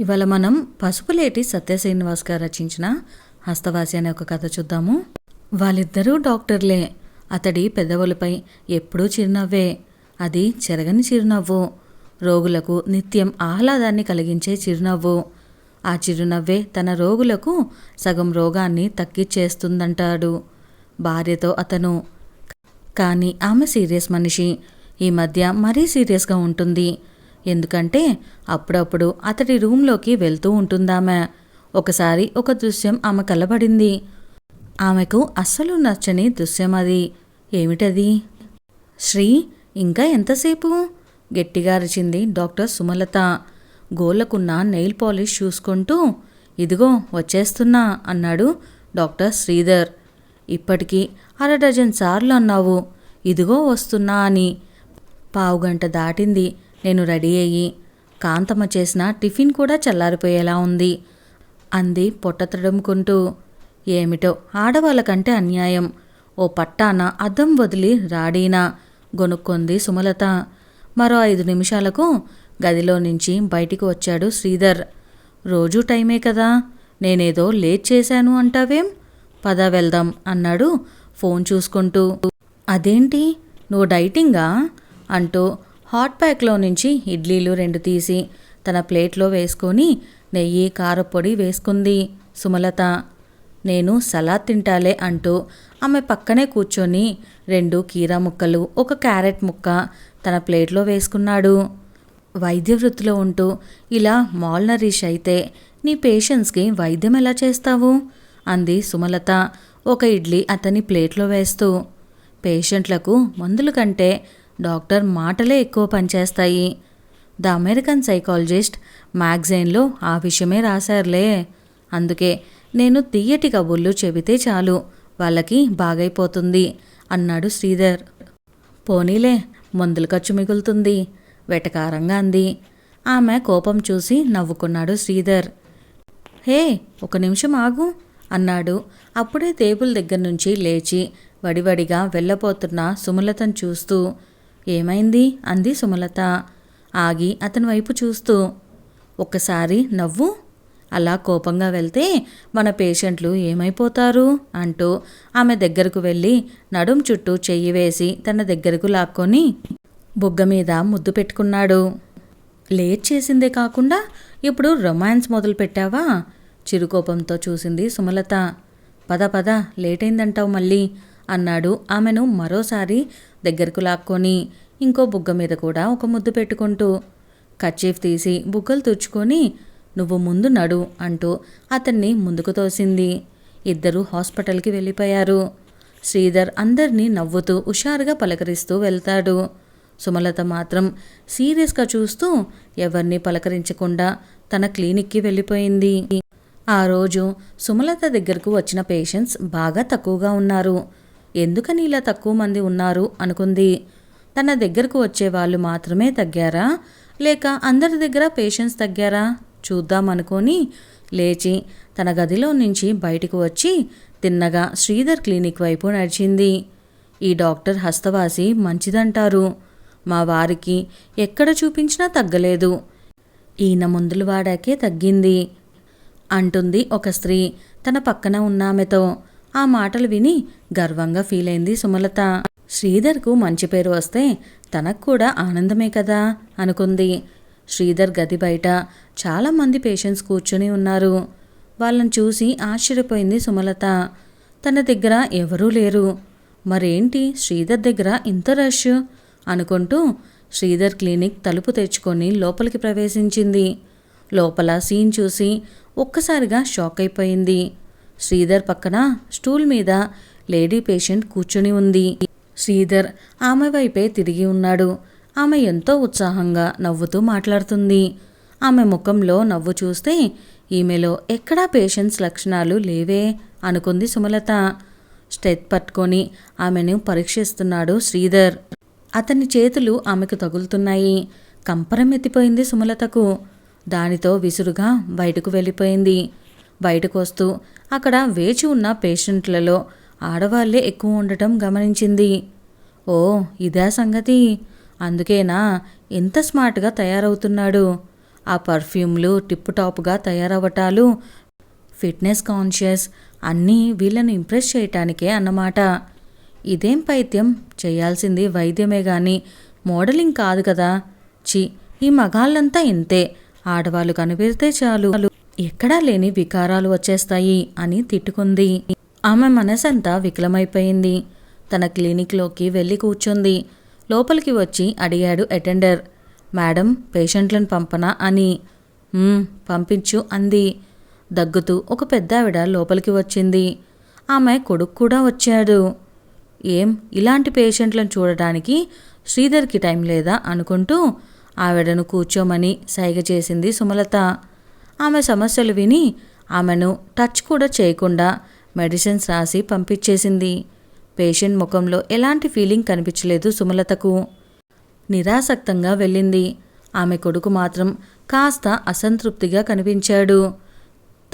ఇవాళ మనం పసుపులేటి సత్య శ్రీనివాస్ గారు రచించిన హస్తవాసి అనే ఒక కథ చూద్దాము. వాళ్ళిద్దరూ డాక్టర్లే. అతడి పెదవులపై ఎప్పుడూ చిరునవ్వే. అది చెరగని చిరునవ్వు. రోగులకు నిత్యం ఆహ్లాదాన్ని కలిగించే చిరునవ్వు. ఆ చిరునవ్వే తన రోగులకు సగం రోగాన్ని తగ్గిచ్చేస్తుందంటాడు భార్యతో అతను. కానీ ఆమె సీరియస్ మనిషి. ఈ మధ్య మరీ సీరియస్గా ఉంటుంది. ఎందుకంటే అప్పుడప్పుడు అతడి రూంలోకి వెళ్తూ ఉంటుందామె. ఒకసారి ఒక దృశ్యం ఆమె కలబడింది. ఆమెకు అస్సలు నచ్చని దృశ్యం అది. ఏమిటది? శ్రీ ఇంకా ఎంతసేపు? గట్టిగా అరిచింది డాక్టర్ సుమలత. గోళ్ళకున్న నెయిల్ పాలిష్ చూసుకుంటూ ఇదిగో వచ్చేస్తున్నా అన్నాడు డాక్టర్ శ్రీధర్. ఇప్పటికీ అర డజన్ సార్లు అన్నావు. ఇదిగో వస్తున్నా అని. పావుగంట దాటింది. నేను రెడీ అయ్యి కాంతమ్మ చేసిన టిఫిన్ కూడా చల్లారిపోయేలా ఉంది. అంది పొట్ట తడుముకుంటూ. ఏమిటో ఆడవాళ్ళకంటే అన్యాయం. ఓ పట్టాన అద్దం వదిలి రాడీనా గొనుక్కొంది సుమలత. మరో ఐదు నిమిషాలకు గదిలో నుంచి బయటికి వచ్చాడు శ్రీధర్. రోజూ టైమే కదా. నేనేదో లేట్ చేశాను అంటావేం? పద వెళ్దాం అన్నాడు ఫోన్ చూసుకుంటూ. అదేంటి? నువ్వు డైటింగా? అంటూ హాట్ ప్యాక్లో నుంచి ఇడ్లీలు రెండు తీసి తన ప్లేట్లో వేసుకొని నెయ్యి కారపొడి వేసుకుంది. సుమలత నేను సలాద్ తింటాలే అంటూ ఆమె పక్కనే కూర్చొని రెండు కీరా ముక్కలు ఒక క్యారెట్ ముక్క తన ప్లేట్లో వేసుకున్నాడు. వైద్య వృత్తిలో ఉంటూ ఇలా మాల్నరిష్ అయితే నీ పేషెంట్స్కి వైద్యం ఎలా చేస్తావు? అంది సుమలత ఒక ఇడ్లీ అతని ప్లేట్లో వేస్తూ. పేషెంట్లకు మందుల కంటే డాక్టర్ మాటలే ఎక్కువ పనిచేస్తాయి. ద అమెరికన్ సైకాలజిస్ట్ మ్యాగజైన్లో ఆ విషయమే రాశారులే. అందుకే నేను తీయటి కబుర్లు చెబితే చాలు వాళ్ళకి బాగైపోతుంది అన్నాడు శ్రీధర్. పోనీలే మందుల ఖర్చు మిగులుతుంది వెటకారంగా అంది. ఆమె కోపం చూసి నవ్వుకున్నాడు శ్రీధర్. హే ఒక నిమిషం ఆగు అన్నాడు. అప్పుడే టేబుల్ దగ్గర నుంచి లేచి వడివడిగా వెళ్ళబోతున్న సుమలతను చూస్తూ ఏమైంది? అంది సుమలత. ఆగి అతని వైపు చూస్తూ ఒక్కసారి నవ్వు. అలా కోపంగా వెళ్తే మన పేషెంట్లు ఏమైపోతారు? అంటూ ఆమె దగ్గరకు వెళ్ళి నడుం చుట్టూ చెయ్యి వేసి తన దగ్గరకు లాక్కొని బుగ్గ మీద ముద్దు పెట్టుకున్నాడు. లేట్ చేసిందే కాకుండా ఇప్పుడు రొమాన్స్ మొదలు పెట్టావా? చిరుకోపంతో చూసింది సుమలత. పద పద లేట్ అయిందంటావు మళ్ళీ. అన్నాడు. ఆమెను మరోసారి దగ్గరకు లాక్కొని ఇంకో బుగ్గ మీద కూడా ఒక ముద్దు పెట్టుకుంటూ కచ్చీఫ్ తీసి బుగ్గలు తుడుచుకొని నువ్వు ముందు నడు అంటూ అతన్ని ముందుకు తోసింది. ఇద్దరు హాస్పిటల్కి వెళ్ళిపోయారు. శ్రీధర్ అందరినీ నవ్వుతూ హుషారుగా పలకరిస్తూ వెళ్తాడు. సుమలత మాత్రం సీరియస్గా చూస్తూ ఎవరిని పలకరించకుండా తన క్లినిక్కి వెళ్ళిపోయింది. ఆ రోజు సుమలత దగ్గరకు వచ్చిన పేషెంట్స్ బాగా తక్కువగా ఉన్నారు. ఎందుకని ఇలా తక్కువ మంది ఉన్నారు? అనుకుంది. తన దగ్గరకు వచ్చే వాళ్ళు మాత్రమే తగ్గారా? లేక అందరి దగ్గర పేషెంట్స్ తగ్గారా? చూద్దామనుకొని లేచి తన గదిలో నుంచి బయటకు వచ్చి తిన్నగా శ్రీధర్ క్లినిక్ వైపు నడిచింది. ఈ డాక్టర్ హస్తవాసి మంచిదంటారు. మా వారికి ఎక్కడ చూపించినా తగ్గలేదు. ఈయన మందులు వాడాకే తగ్గింది. అంటుంది ఒక స్త్రీ తన పక్కన ఉన్నామెతో ఆ మాటలు విని గర్వంగా ఫీల్ అయింది సుమలత. శ్రీధర్కు మంచి పేరు వస్తే తనకు కూడా ఆనందమే కదా అనుకుంది. శ్రీధర్ గది బయట చాలామంది పేషెంట్స్ కూర్చుని ఉన్నారు. వాళ్ళని చూసి ఆశ్చర్యపోయింది సుమలత. తన దగ్గర ఎవరూ లేరు. మరేంటి శ్రీధర్ దగ్గర ఇంత రష్? అనుకుంటూ శ్రీధర్ క్లినిక్ తలుపు తెచ్చుకొని లోపలికి ప్రవేశించింది. లోపల సీన్ చూసి ఒక్కసారిగా షాక్ అయిపోయింది. శ్రీధర్ పక్కన స్టూల్ మీద లేడీ పేషెంట్ కూర్చొని ఉంది. శ్రీధర్ ఆమె వైపే తిరిగి ఉన్నాడు. ఆమె ఎంతో ఉత్సాహంగా నవ్వుతూ మాట్లాడుతుంది. ఆమె ముఖంలో నవ్వు చూస్తే ఈమెలో ఎక్కడా పేషెంట్స్ లక్షణాలు లేవే అనుకుంది సుమలత. స్టెత్ పట్టుకొని ఆమెను పరీక్షిస్తున్నాడు శ్రీధర్. అతని చేతులు ఆమెకు తగులుతున్నాయి. కంపరం ఎత్తిపోయింది సుమలతకు. దానితో విసురుగా బయటకు వెళ్ళిపోయింది. బయటకు వస్తూ అక్కడ వేచి ఉన్న పేషెంట్లలో ఆడవాళ్ళే ఎక్కువ ఉండటం గమనించింది. ఓ ఇదా సంగతి. అందుకేనా ఎంత స్మార్ట్గా తయారవుతున్నాడు. ఆ పర్ఫ్యూమ్లు టిప్ టాప్గా తయారవటాలు ఫిట్నెస్ కాన్షియస్ అన్నీ వీళ్ళను ఇంప్రెస్ చేయటానికే అన్నమాట. ఇదేం పైత్యం? చేయాల్సింది వైద్యమే గాని మోడలింగ్ కాదు కదా. చి ఈ మగాళ్ళంతా ఇంతే. ఆడవాళ్ళు కనిపెడితే చాలు. ఎక్కడా లేని వికారాలు వచ్చేస్తాయి అని తిట్టుకుంది. ఆమె మనసంతా వికలమైపోయింది. తన క్లినిక్లోకి వెళ్ళి కూర్చుంది. లోపలికి వచ్చి అడిగాడు అటెండర్. మేడం పేషెంట్లను పంపనా? అని. పంపించు అంది. దగ్గుతూ ఒక పెద్దావిడ లోపలికి వచ్చింది. ఆమె కొడుకు కూడా వచ్చాడు. ఏం ఇలాంటి పేషెంట్లను చూడటానికి శ్రీధర్కి టైం లేదా? అనుకుంటూ ఆవిడను కూర్చోమని సైగ చేసింది సుమలత. ఆమె సమస్యలు విని ఆమెను టచ్ కూడా చేయకుండా మెడిసిన్స్ రాసి పంపించేసింది. పేషెంట్ ముఖంలో ఎలాంటి ఫీలింగ్ కనిపించలేదు సుమలతకు. నిరాసక్తంగా వెళ్ళింది. ఆమె కొడుకు మాత్రం కాస్త అసంతృప్తిగా కనిపించాడు.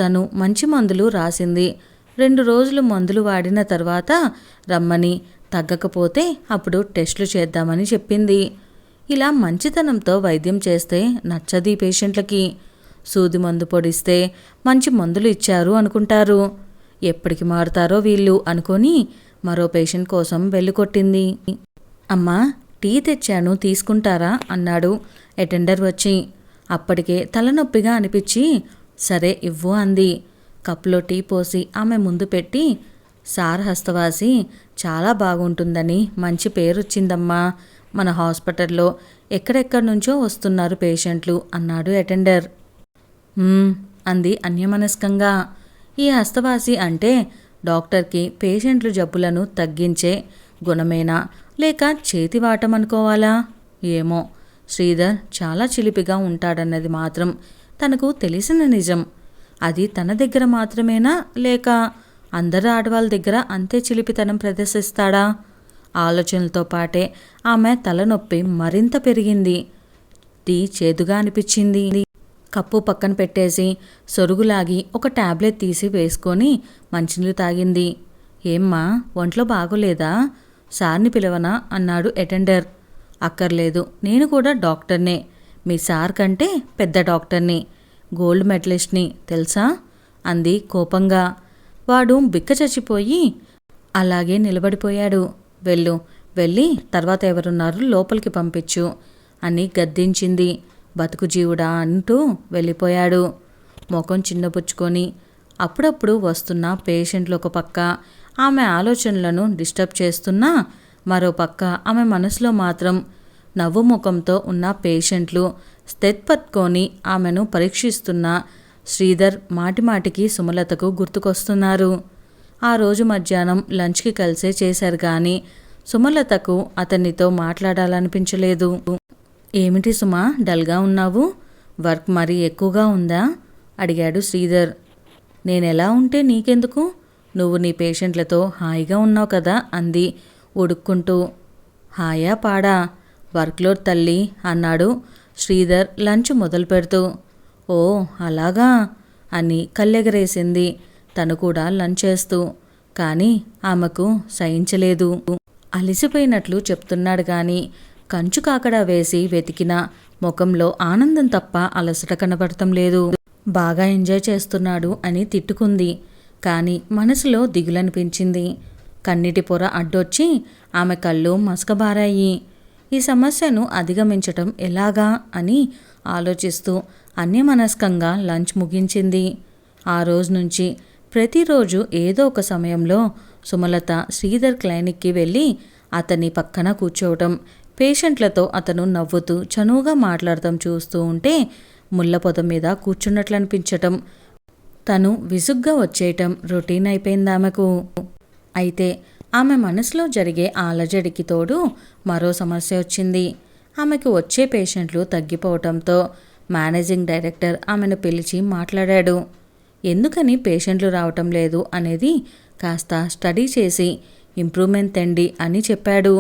తను మంచి మందులు రాసింది. రెండు రోజులు మందులు వాడిన తర్వాత రమ్మని తగ్గకపోతే అప్పుడు టెస్టులు చేద్దామని చెప్పింది. ఇలా మంచితనంతో వైద్యం చేస్తే నచ్చది పేషెంట్లకి. సూది మందు పొడిస్తే మంచి మందులు ఇచ్చారు అనుకుంటారు. ఎప్పటికి మారుతారో వీళ్ళు అనుకొని మరో పేషెంట్ కోసం వెళ్ళుకొట్టింది అమ్మా టీ తెచ్చాను తీసుకుంటారా? అన్నాడు అటెండర్ వచ్చి. అప్పటికే తలనొప్పిగా అనిపించి సరే ఇవ్వు అంది. కప్లో టీ పోసి ఆమె ముందు పెట్టి సార్ హస్తవాసి చాలా బాగుంటుందని మంచి పేరు వచ్చిందమ్మా మన హాస్పిటల్లో ఎక్కడెక్కడి నుంచో వస్తున్నారు పేషెంట్లు అన్నాడు అటెండర్. అంది అన్యమనస్కంగా. ఈ హస్తవాసి అంటే డాక్టర్కి పేషెంట్లు జబ్బులను తగ్గించే గుణమేనా? లేక చేతివాటం అనుకోవాలా? ఏమో. శ్రీధర్ చాలా చిలిపిగా ఉంటాడన్నది మాత్రం తనకు తెలిసిన నిజం. అది తన దగ్గర మాత్రమేనా? లేక అందరు ఆడవాళ్ళ దగ్గర అంతే చిలిపితనం ప్రదర్శిస్తాడా? ఆలోచనలతో పాటే ఆమె తలనొప్పి మరింత పెరిగింది. టీ చేదుగా అనిపించింది. కప్పు పక్కన పెట్టేసి సొరుగులాగి ఒక టాబ్లెట్ తీసి వేసుకొని మంచినీళ్ళు తాగింది. ఏమ్మా ఒంట్లో బాగోలేదా? సార్ని పిలవనా? అన్నాడు అటెండర్. అక్కర్లేదు నేను కూడా డాక్టర్నే. మీ సార్ కంటే పెద్ద డాక్టర్ని. గోల్డ్ మెడలిస్ట్ని తెలుసా? అంది కోపంగా. వాడు బిక్క చచ్చిపోయి అలాగే నిలబడిపోయాడు. వెళ్ళు వెళ్ళి తర్వాత ఎవరున్నారు లోపలికి పంపించు అని గద్దించింది. బతుకు జీవుడా అంటూ వెళ్ళిపోయాడు. ముఖం చిన్నపుచ్చుకొని అప్పుడప్పుడు వస్తున్న పేషెంట్లు ఒక పక్క ఆమె ఆలోచనలను డిస్టర్బ్ చేస్తున్నా మరో పక్క ఆమె మనసులో మాత్రం నవ్వు ముఖంతో ఉన్న పేషెంట్లు స్థెత్పట్టుకొని ఆమెను పరీక్షిస్తున్న శ్రీధర్ మాటిమాటికి సుమలతకు గుర్తుకొస్తున్నారు. ఆ రోజు మధ్యాహ్నం లంచ్కి కలిసే చేశారు కానీ సుమలతకు అతనితో మాట్లాడాలనిపించలేదు. ఏమిటి సుమా? డల్గా ఉన్నావు? వర్క్ మరీ ఎక్కువగా ఉందా? అడిగాడు శ్రీధర్. నేనెలా ఉంటే నీకెందుకు? నువ్వు నీ పేషెంట్లతో హాయిగా ఉన్నావు కదా అంది ఉడుక్కుంటూ. హాయా పాడా? వర్క్లోడ్ తల్లి అన్నాడు శ్రీధర్ లంచ్ మొదలు పెడుతూ. ఓ అలాగా? అని కళ్ళెగరేసింది. తను కూడా లంచ్ చేస్తూ. కానీ ఆమెకు సహించలేదు. అలిసిపోయినట్లు చెప్తున్నాడు కానీ కంచు కాకడా వేసి వెతికిన ముఖంలో ఆనందం తప్ప అలసట కనబడటం లేదు. బాగా ఎంజాయ్ చేస్తున్నాడు అని తిట్టుకుంది. కానీ మనసులో దిగులనిపించింది. కన్నిటి పొర అడ్డొచ్చి ఆమె కళ్ళు మసకబారాయి. ఈ సమస్యను అధిగమించటం ఎలాగా అని ఆలోచిస్తూ అన్యమనస్కంగా లంచ్ ముగించింది. ఆ రోజు నుంచి ప్రతిరోజు ఏదో ఒక సమయంలో సుమలత శ్రీధర్ క్లైనిక్కి వెళ్ళి అతని పక్కన కూర్చోవటం పేషెంట్లతో అతను నవ్వుతూ చనువుగా మాట్లాడటం చూస్తూ ఉంటే ముళ్ళపొదం మీద కూర్చున్నట్లు అనిపించటం తను విసుగ్గా వచ్చేయటం రొటీన్ అయిపోయింది ఆమెకు. అయితే ఆమె మనసులో జరిగే ఆలజడికి అలజడికి తోడు మరో సమస్య వచ్చింది. ఆమెకు వచ్చే పేషెంట్లు తగ్గిపోవటంతో మేనేజింగ్ డైరెక్టర్ ఆమెను పిలిచి మాట్లాడాడు. ఎందుకని పేషెంట్లు రావటం లేదు అనేది కాస్త స్టడీ చేసి ఇంప్రూవ్మెంట్ తెండి అని చెప్పాడు.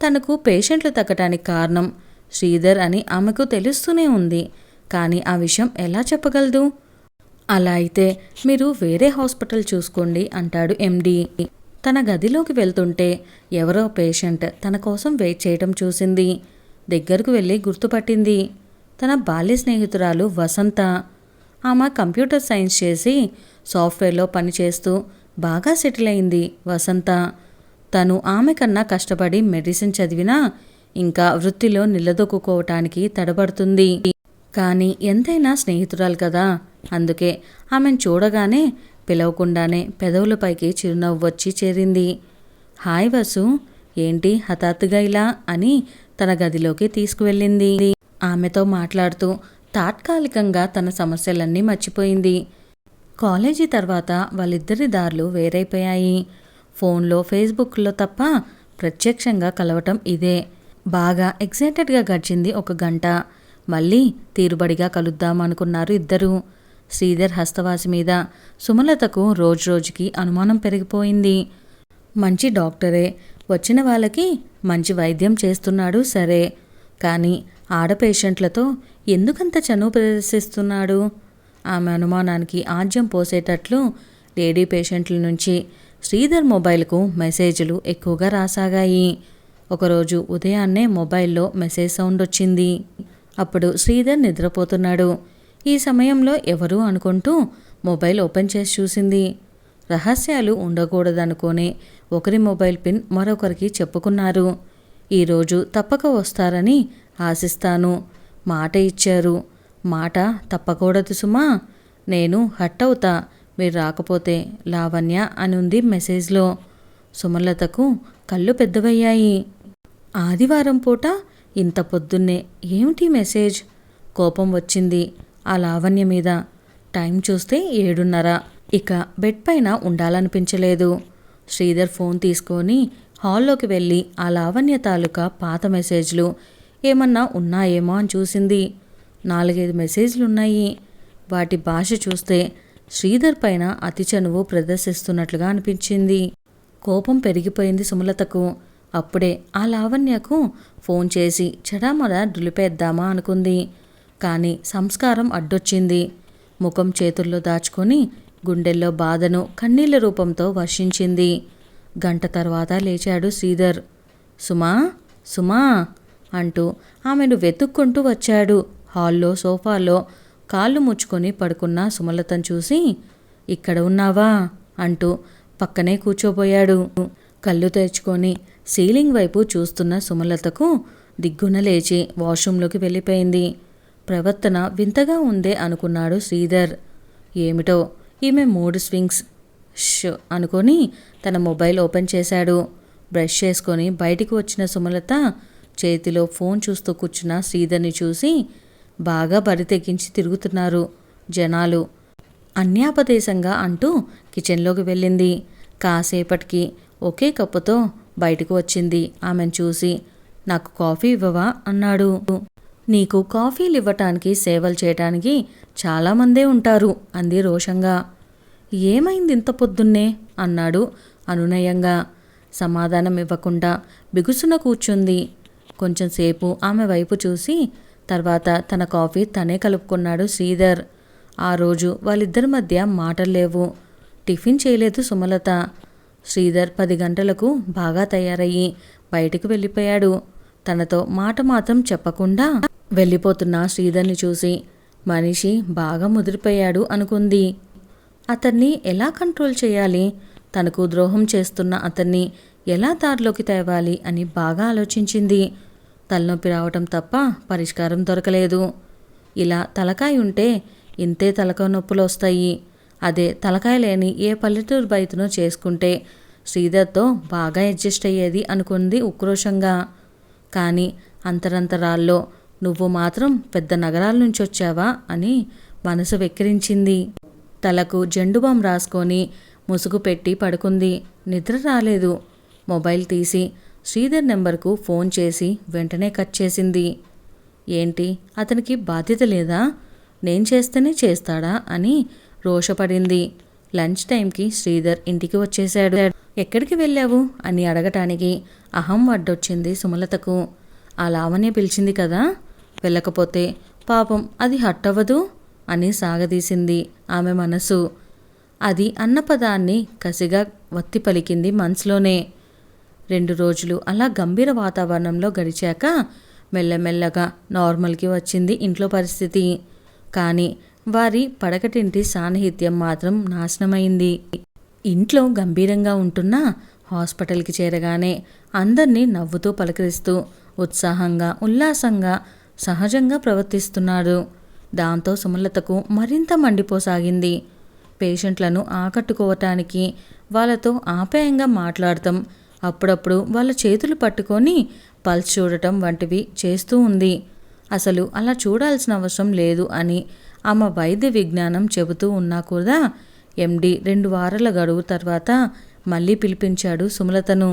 తనకు పేషెంట్లు తగ్గటానికి కారణం. శ్రీధర్ అని ఆమెకు తెలుస్తూనే ఉంది. కానీ ఆ విషయం ఎలా చెప్పగలదు? అలా అయితే మీరు వేరే హాస్పిటల్ చూసుకోండి అంటాడు ఎండి. తన గదిలోకి వెళ్తుంటే ఎవరో పేషెంట్ తన కోసం వెయిట్ చేయటం చూసింది. దగ్గరకు వెళ్ళి గుర్తుపట్టింది. తన బాల్య స్నేహితురాలు వసంత. ఆమె కంప్యూటర్ సైన్స్ చేసి సాఫ్ట్వేర్లో పనిచేస్తూ బాగా సెటిల్ అయింది వసంత. తను ఆమె కన్నా కష్టపడి మెడిసిన్ చదివినా ఇంకా వృత్తిలో నిలదొక్కుకోవటానికి తడబడుతుంది. కానీ ఎంతైనా స్నేహితురాలు కదా. అందుకే ఆమెను చూడగానే పిలవకుండానే పెదవులపైకి చిరునవ్వు వచ్చి చేరింది. హాయ్ వసు ఏంటి హఠాత్తుగా ఇలా అని తన గదిలోకి తీసుకువెళ్ళింది. ఆమెతో మాట్లాడుతూ తాత్కాలికంగా తన సమస్యలన్నీ మర్చిపోయింది. కాలేజీ తర్వాత వాళ్ళిద్దరి దారులు వేరైపోయాయి. ఫోన్లో ఫేస్బుక్లో తప్ప ప్రత్యక్షంగా కలవటం ఇదే. బాగా ఎక్సైటెడ్గా గడిచింది ఒక గంట. మళ్ళీ తీరుబడిగా కలుద్దాం అనుకున్నారు ఇద్దరూ. శ్రీధర్ హస్తవాసి మీద. సుమలతకు రోజురోజుకి అనుమానం పెరిగిపోయింది. మంచి డాక్టరే. వచ్చిన వాళ్ళకి మంచి వైద్యం చేస్తున్నాడు సరే. కానీ ఆడ పేషెంట్లతో ఎందుకంత చనువు ప్రదర్శిస్తున్నాడు? ఆమె అనుమానానికి ఆజ్యం పోసేటట్లు లేడీ పేషెంట్ల నుంచి శ్రీధర్ మొబైల్కు మెసేజ్లు ఎక్కువగా రాసాగాయి. ఒకరోజు ఉదయాన్నే మొబైల్లో మెసేజ్ సౌండ్ వచ్చింది. అప్పుడు శ్రీధర్ నిద్రపోతున్నాడు. ఈ సమయంలో ఎవరు అనుకుంటూ మొబైల్ ఓపెన్ చేసి చూసింది. రహస్యాలు ఉండకూడదనుకొని ఒకరి మొబైల్ పిన్ మరొకరికి చెప్పుకున్నారు. ఈరోజు తప్పక వస్తారని ఆశిస్తాను. మాట ఇచ్చారు. మాట తప్పకూడదు సుమా. నేను హట్ అవుతా. మీరు రాకపోతే లావణ్య అని ఉంది మెసేజ్లో. సుమలతకు కళ్ళు పెద్దవయ్యాయి. ఆదివారం పూట ఇంత పొద్దున్నే ఏమిటి మెసేజ్? కోపం వచ్చింది ఆ లావణ్య మీద. టైం చూస్తే ఏడున్నర. ఇక బెడ్ పైన ఉండాలనిపించలేదు. శ్రీధర్ ఫోన్ తీసుకొని హాల్లోకి వెళ్ళి ఆ లావణ్య తాలూకా పాత మెసేజ్లు ఏమన్నా ఉన్నాయేమో అని చూసింది. నాలుగైదు మెసేజ్లు ఉన్నాయి వాటి భాష చూస్తే శ్రీధర్ పైన అతి చనువు ప్రదర్శిస్తున్నట్లుగా అనిపించింది. కోపం పెరిగిపోయింది సుమలతకు. అప్పుడే ఆ లావణ్యకు ఫోన్ చేసి చెడామడ దులిపేద్దామా అనుకుంది. కానీ సంస్కారం అడ్డొచ్చింది. ముఖం చేతుల్లో దాచుకొని గుండెల్లో బాధను కన్నీళ్ళ రూపంతో వర్షించింది. గంట తర్వాత లేచాడు శ్రీధర్. సుమా సుమా అంటూ ఆమెను వెతుక్కుంటూ వచ్చాడు. హాల్లో సోఫాలో కాళ్ళు ముచ్చుకొని పడుకున్న సుమలతను చూసి ఇక్కడ ఉన్నావా? అంటూ పక్కనే కూర్చోబోయాడు. కళ్ళు తెరుచుకొని సీలింగ్ వైపు చూస్తున్న సుమలతకు దిగ్గున లేచి వాష్రూంలోకి వెళ్ళిపోయింది. ప్రవర్తన వింతగా ఉందే అనుకున్నాడు శ్రీధర్. ఏమిటో? ఈమె మూడు స్వింగ్స్. ష్! అనుకొని తన మొబైల్ ఓపెన్ చేశాడు. బ్రష్ చేసుకొని బయటికి వచ్చిన సుమలత చేతిలో ఫోన్ చూస్తూ కూర్చున్న శ్రీధర్ని చూసి బాగా బరి తెగించి తిరుగుతున్నారు జనాలు. అన్యాపదేశంగా అంటూ కిచెన్లోకి వెళ్ళింది. కాసేపటికి ఒకే కప్పుతో బయటకు వచ్చింది ఆమెను చూసి. నాకు కాఫీ ఇవ్వవా? అన్నాడు. నీకు కాఫీలు ఇవ్వటానికి సేవలు చేయటానికి చాలామందే ఉంటారు అంది రోషంగా. ఏమైంది ఇంత పొద్దున్నే? అన్నాడు అనునయంగా. సమాధానం ఇవ్వకుండా బిగుసున కూర్చుంది. కొంచెంసేపు ఆమె వైపు చూసి తర్వాత తన కాఫీ తనే కలుపుకున్నాడు శ్రీధర్. ఆ రోజు వాళ్ళిద్దరి మధ్య మాటలు లేవు. టిఫిన్ చేయలేదు సుమలత. శ్రీధర్ పది గంటలకు బాగా తయారయ్యి బయటకు వెళ్ళిపోయాడు. తనతో మాట మాత్రం చెప్పకుండా వెళ్ళిపోతున్న శ్రీధర్ని చూసి మనిషి బాగా ముదిరిపోయాడు అనుకుంది. అతన్ని ఎలా కంట్రోల్ చేయాలి? తనకు ద్రోహం చేస్తున్న అతన్ని ఎలా దారిలోకి తేవాలి అని బాగా ఆలోచించింది. తలనొప్పి రావటం తప్ప పరిష్కారం దొరకలేదు. ఇలా తలకాయ ఉంటే ఇంతే తలకాయ నొప్పులు వస్తాయి అదే తలకాయ లేని ఏ పల్లెటూరు బయటనో చేసుకుంటే శ్రీధర్తో బాగా అడ్జస్ట్ అయ్యేది అనుకుంది ఉక్రోషంగా. కానీ అంతరంతరాల్లో నువ్వు మాత్రం పెద్ద నగరాల నుంచి వచ్చావా అని మనసు వెక్కిరించింది. తలకు జెండుబాం రాసుకొని ముసుగు పెట్టి పడుకుంది. నిద్ర రాలేదు. మొబైల్ తీసి శ్రీధర్ నెంబర్కు ఫోన్ చేసి వెంటనే కట్ చేసింది. ఏంటి? అతనికి బాధ్యత లేదా? నేను చేస్తేనే చేస్తాడా? అని రోషపడింది లంచ్ టైంకి శ్రీధర్ ఇంటికి వచ్చేశాడు. ఎక్కడికి వెళ్ళావు? అని అడగటానికి అహం వడ్డొచ్చింది సుమలతకు. ఆ లావణ్య పిలిచింది కదా? వెళ్ళకపోతే పాపం అది హట్ అవ్వదు అని సాగదీసింది ఆమె మనసు. అది అన్న పదాన్ని కసిగా వత్తి పలికింది మనసులోనే. రెండు రోజులు అలా గంభీర వాతావరణంలో గడిచాక మెల్లమెల్లగా నార్మల్కి వచ్చింది ఇంట్లో పరిస్థితి. కానీ వారి పడకటింటి సాన్నిహిత్యం మాత్రం నాశనమైంది. ఇంట్లో గంభీరంగా ఉంటున్న హాస్పిటల్కి చేరగానే అందరినీ నవ్వుతూ పలకరిస్తూ ఉత్సాహంగా ఉల్లాసంగా సహజంగా ప్రవర్తిస్తున్నాడు. దాంతో సుమలతకు మరింత మండిపోసాగింది. పేషెంట్లను ఆకట్టుకోవటానికి వాళ్ళతో ఆప్యాయంగా మాట్లాడటం అప్పుడప్పుడు వాళ్ళ చేతులు పట్టుకొని పల్స్ చూడటం వంటివి చేస్తూ ఉంది. అసలు అలా చూడాల్సిన అవసరం లేదు అని ఆమె వైద్య విజ్ఞానం చెబుతూ ఉన్నా కూడా ఎండి రెండు వారాల గడువు తర్వాత మళ్ళీ పిలిపించాడు సుమలతను.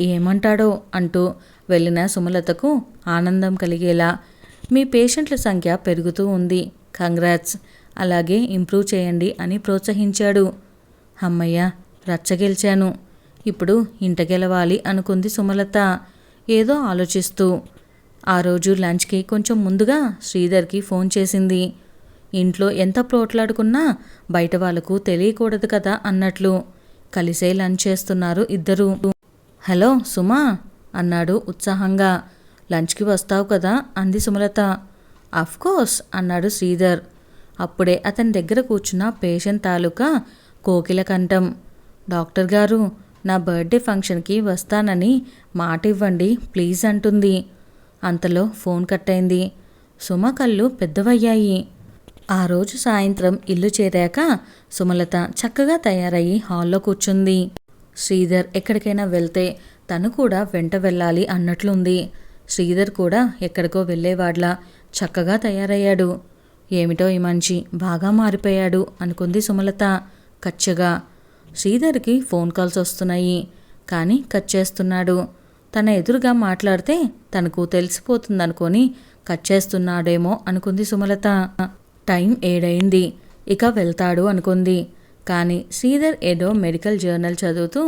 ఏమంటాడో అంటూ వెళ్ళిన సుమలతకు ఆనందం కలిగేలా మీ పేషెంట్ల సంఖ్య పెరుగుతూ ఉంది. కంగ్రాట్స్. అలాగే ఇంప్రూవ్ చేయండి అని ప్రోత్సహించాడు. అమ్మయ్య రచ్చగెలిచాను ఇప్పుడు ఇంట గెలవాలి అనుకుంది సుమలత. ఏదో ఆలోచిస్తూ. ఆ రోజు లంచ్కి కొంచెం ముందుగా శ్రీధర్కి ఫోన్ చేసింది. ఇంట్లో ఎంత ప్రోట్లాడుకున్నా బయట వాళ్ళకు తెలియకూడదు కదా అన్నట్లు. కలిసే లంచ్ చేస్తున్నారు ఇద్దరు. హలో సుమా అన్నాడు ఉత్సాహంగా. లంచ్కి వస్తావు కదా అంది సుమలత. కోర్స్ అన్నాడు శ్రీధర్. అప్పుడే అతని దగ్గర కూర్చున్న పేషెంట్ తాలూకా కోకిల కంఠం. డాక్టర్ గారు నా బర్త్డే ఫంక్షన్కి వస్తానని మాట ఇవ్వండి ప్లీజ్ అంటుంది. అంతలో ఫోన్ కట్ అయింది సుమ కళ్ళు పెద్దవయ్యాయి. ఆ రోజు సాయంత్రం ఇల్లు చేరాక సుమలత చక్కగా తయారయ్యి హాల్లో కూర్చుంది. శ్రీధర్ ఎక్కడికైనా వెళ్తే తను కూడా వెంట వెళ్ళాలి అన్నట్లుంది. శ్రీధర్ కూడా ఎక్కడికో వెళ్ళేవాడ్లా చక్కగా తయారయ్యాడు. ఏమిటో ఈ మంచి బాగా మారిపోయాడు అనుకుంది సుమలత. కచ్చగా శ్రీధర్కి ఫోన్ కాల్స్ వస్తున్నాయి. కానీ కట్ చేస్తున్నాడు. తన ఎదురుగా మాట్లాడితే తనకు తెలిసిపోతుందనుకొని కట్ చేస్తున్నాడేమో అనుకుంది సుమలత. టైం ఏడైంది. ఇక వెళ్తాడు అనుకుంది. కానీ శ్రీధర్ ఏదో మెడికల్ జర్నల్ చదువుతూ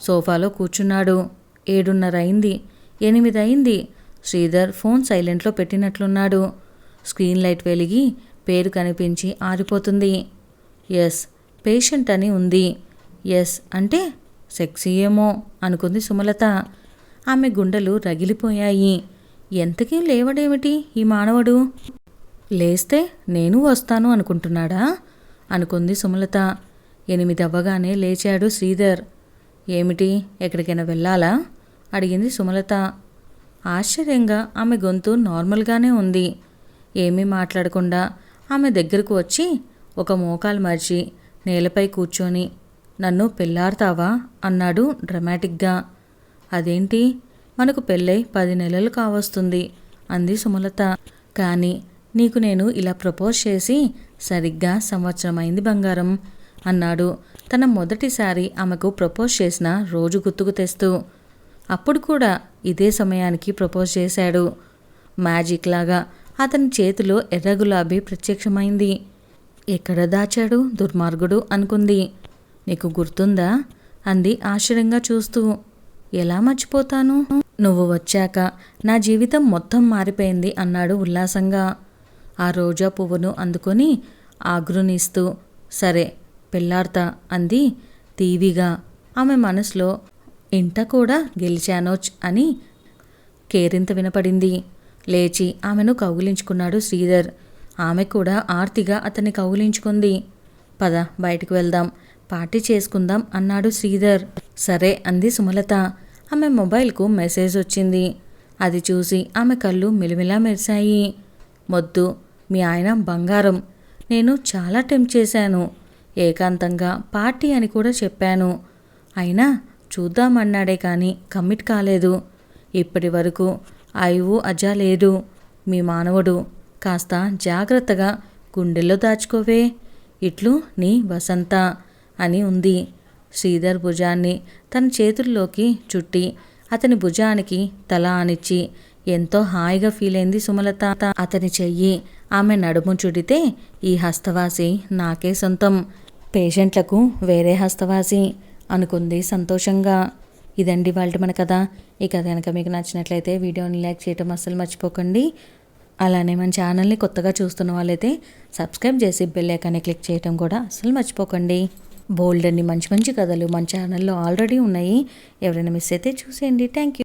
సోఫాలో కూర్చున్నాడు. ఏడున్నర అయింది ఎనిమిది అయింది శ్రీధర్ ఫోన్ సైలెంట్లో పెట్టినట్లున్నాడు. స్క్రీన్ లైట్ వెలిగి పేరు కనిపించి ఆరిపోతుంది. ఎస్ పేషెంట్ అని ఉంది. ఎస్ అంటే సెక్సీ ఏమో అనుకుంది సుమలత. ఆమె గుండెలు రగిలిపోయాయి. ఎంతకీ లేవడేమిటి ఈ మానవుడు? లేస్తే నేను వస్తాను అనుకుంటున్నాడా? అనుకుంది సుమలత. ఎనిమిది అవ్వగానే లేచాడు శ్రీధర్. ఏమిటి ఎక్కడికైనా వెళ్ళాలా? అడిగింది సుమలత. ఆశ్చర్యంగా ఆమె గొంతు నార్మల్గానే ఉంది. ఏమీ మాట్లాడకుండా ఆమె దగ్గరకు వచ్చి ఒక మోకాలు మార్చి నేలపై కూర్చొని నన్ను పెళ్ళాడతావా అన్నాడు డ్రమాటిక్గా. అదేంటి? మనకు పెళ్ళై పది నెలలు కావస్తుంది అంది సుమలత. కానీ నీకు నేను ఇలా ప్రపోజ్ చేసి సరిగ్గా సంవత్సరం అయింది బంగారం అన్నాడు. తన మొదటిసారి ఆమెకు ప్రపోజ్ చేసిన రోజు గుర్తుకు తెస్తూ. అప్పుడు కూడా ఇదే సమయానికి ప్రపోజ్ చేశాడు. మ్యాజిక్ లాగా అతని చేతిలో ఎర్ర గులాబీ ప్రత్యక్షమైంది. ఎక్కడ దాచాడు దుర్మార్గుడు? అనుకుంది. నీకు గుర్తుందా? అంది ఆశ్చర్యంగా చూస్తూ. ఎలా మర్చిపోతాను? నువ్వు వచ్చాక నా జీవితం మొత్తం మారిపోయింది అన్నాడు ఉల్లాసంగా. ఆ రోజా పువ్వును అందుకొని ఆగ్రునిస్తూ సరే పెళ్ళాడతా అంది తీవిగా. ఆమె మనసులో ఇంట కూడా గెలిచానోచ్ అని కేరింత వినపడింది. లేచి ఆమెను కౌగిలించుకున్నాడు శ్రీధర్. ఆమె కూడా ఆర్తిగా అతన్ని కౌగిలించుకుంది. పద బయటకు వెళ్దాం. పార్టీ చేసుకుందాం అన్నాడు శ్రీధర్. సరే అంది సుమలత. ఆమె మొబైల్కు మెసేజ్ వచ్చింది. అది చూసి ఆమె కళ్ళు మిలిమిలా మెరిశాయి. మొద్దు మీ ఆయన బంగారం. నేను చాలా టెంప్ చేశాను. ఏకాంతంగా పార్టీ అని కూడా చెప్పాను. అయినా చూద్దామన్నాడే కానీ కమిట్ కాలేదు. ఇప్పటి వరకు ఐవు అజా లేదు. మీ మానవుడు కాస్త జాగ్రత్తగా గుండెల్లో దాచుకోవే. ఇట్లు నీ వసంత. అని ఉంది. శ్రీధర్ భుజాన్ని తన చేతుల్లోకి చుట్టి అతని భుజానికి తల ఆనిచ్చి ఎంతో హాయిగా ఫీల్ అయింది సుమలత. అతని చెయ్యి ఆమె నడుము చుడితే ఈ హస్తవాసి నాకే సొంతం. పేషెంట్లకు వేరే హస్తవాసి అనుకుంది సంతోషంగా. ఇదండి వాళ్ళ మన కథ. ఈ కథ కనుక మీకు నచ్చినట్లయితే వీడియోని లైక్ చేయటం అస్సలు మర్చిపోకండి. అలానే మన ఛానల్ని కొత్తగా చూస్తున్న వాళ్ళైతే సబ్స్క్రైబ్ చేసి బెల్ ఐకాన్ని క్లిక్ చేయటం కూడా అస్సలు మర్చిపోకండి. బోల్డ్ అన్ని మంచి మంచి కథలు మన ఛానల్లో ఆల్రెడీ ఉన్నాయి. ఎవరైనా మిస్ అయితే చూసేయండి. Thank you